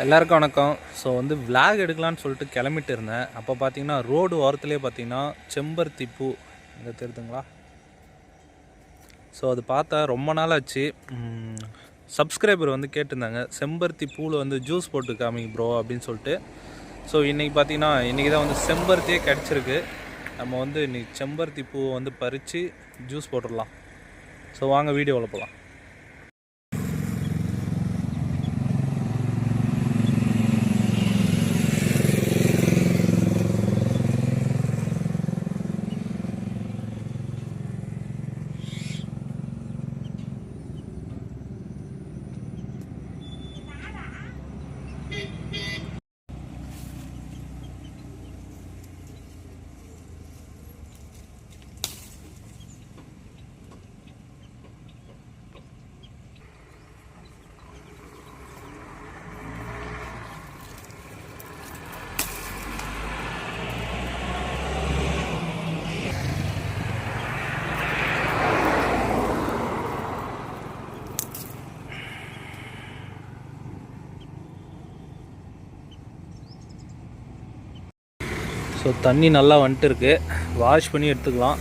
எல்லாருக்கும் வணக்கம். ஸோ வந்து விளாக் எடுக்கலான்னு சொல்லிட்டு கிளம்பிட்டு இருந்தேன். அப்போ பார்த்தீங்கன்னா ரோடு ஓரத்துலேயே பார்த்தீங்கன்னா செம்பருத்தி பூ இங்கே தெரியுதுங்களா? ஸோ அது பார்த்தா ரொம்ப நாள் ஆச்சு சப்ஸ்கிரைபர் வந்து கேட்டிருந்தாங்க. செம்பருத்தி பூவில் வந்து ஜூஸ் போட்டு காமிங்க ப்ரோ அப்படின்னு சொல்லிட்டு. ஸோ இன்றைக்கி பார்த்தீங்கன்னா இன்றைக்கி தான் வந்து செம்பருத்தியே கிடச்சிருக்கு. நம்ம வந்து இன்றைக்கி செம்பருத்தி பூவை வந்து பறித்து ஜூஸ் போட்டுடலாம். ஸோ வாங்க வீடியோவில் போகலாம் ஸோ தண்ணி நல்லா வந்துட்டு இருக்கு வாஷ் பண்ணி எடுத்துக்கலாம்.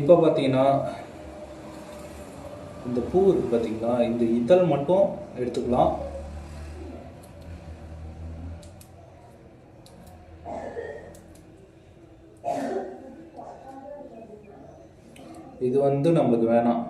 இப்போ பார்த்தீங்கன்னா இந்த பூ இருக்கு பார்த்தீங்கன்னா இந்த இதழ் மட்டும் எடுத்துக்கலாம். இது வந்து நம்மளுக்கு வேணாம்.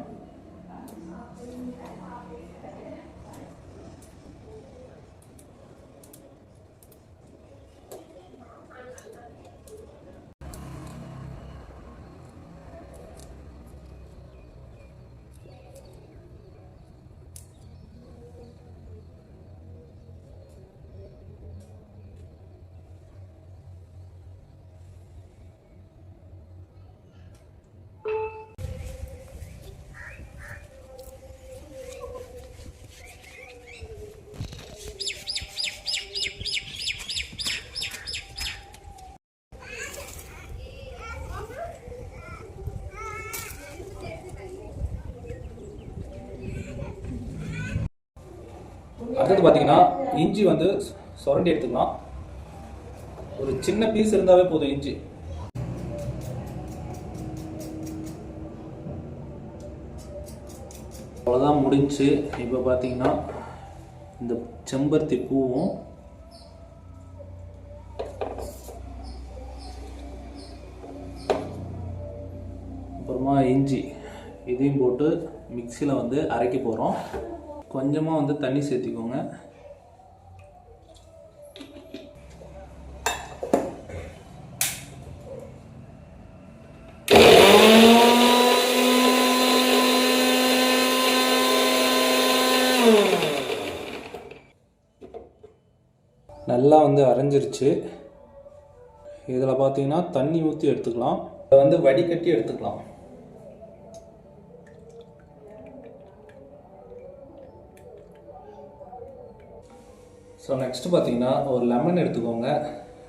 அடுத்தது பார்த்தீங்கன்னா இஞ்சி வந்து சுரண்டி எடுத்துக்கலாம். ஒரு சின்ன பீஸ் இருந்தாவே போதும் இஞ்சி. அவ்வளோதான் முடிஞ்சு. இப்போ பார்த்தீங்கன்னா இந்த செம்பருத்தி பூவும் அப்புறமா இஞ்சி இதையும் போட்டு மிக்சியில் வந்து அரைக்க போகிறோம் கொஞ்சமாக வந்து தண்ணி சேர்த்திக்கோங்க. நல்லா வந்து அரைஞ்சிருச்சு. இதில் பார்த்தீங்கன்னா தண்ணி ஊற்றி எடுத்துக்கலாம். இதை வந்து வடிகட்டி எடுத்துக்கலாம். ஸோ நெக்ஸ்ட்டு பார்த்தீங்கன்னா ஒரு லெமன் எடுத்துக்கோங்க.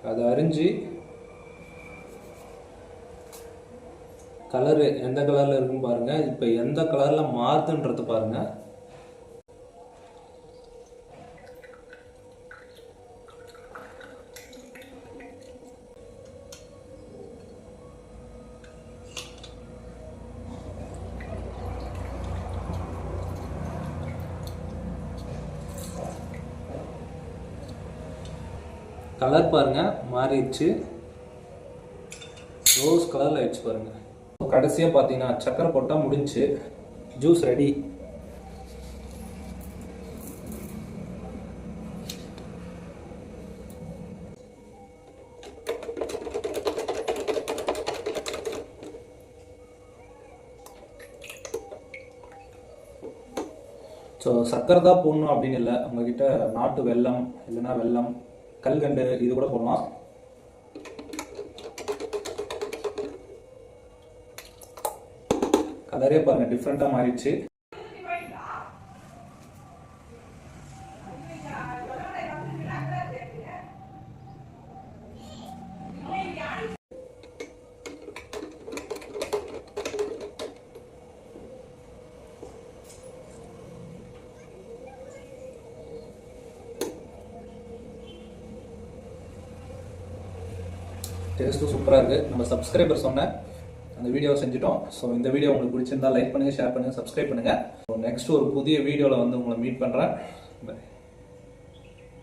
அதை அரிஞ்சு கலரு எந்த கலரில் இருக்குன்னு பாருங்கள் இப்போ எந்த கலரில் மாறுதுன்றது பாருங்கள் கலர் பாருங்க மாறிடுச்சு. ரோஸ் கலரில் ஆயிடுச்சு பாருங்கள் கடைசியாக பார்த்தீங்கன்னா சக்கரை போட்டால் முடிஞ்சு. ஜூஸ் ரெடி ஸோ சர்க்கரை தான் போடணும் அப்படின்னு இல்லை. உங்ககிட்ட நாட்டு வெல்லம் இல்லைன்னா வெல்லம் கல்கண்டு இது கூட போடலாம். கலரே பாருங்க டிஃப்ரெண்ட்டாக மாறிடுச்சு. டேஸ்ட்டும் சூப்பராக இருக்குது நம்ம சப்ஸ்கிரைபர் சொன்ன அந்த வீடியோவை செஞ்சுட்டோம். ஸோ இந்த வீடியோ உங்களுக்கு பிடிச்சிருந்தா லைக் பண்ணுங்கள் ஷேர் பண்ணுங்கள் சப்ஸ்கிரைப் பண்ணுங்கள் ஸோ நெக்ஸ்ட் ஒரு புதிய வீடியோவில் வந்து உங்களை மீட் பண்ணுறேன் பை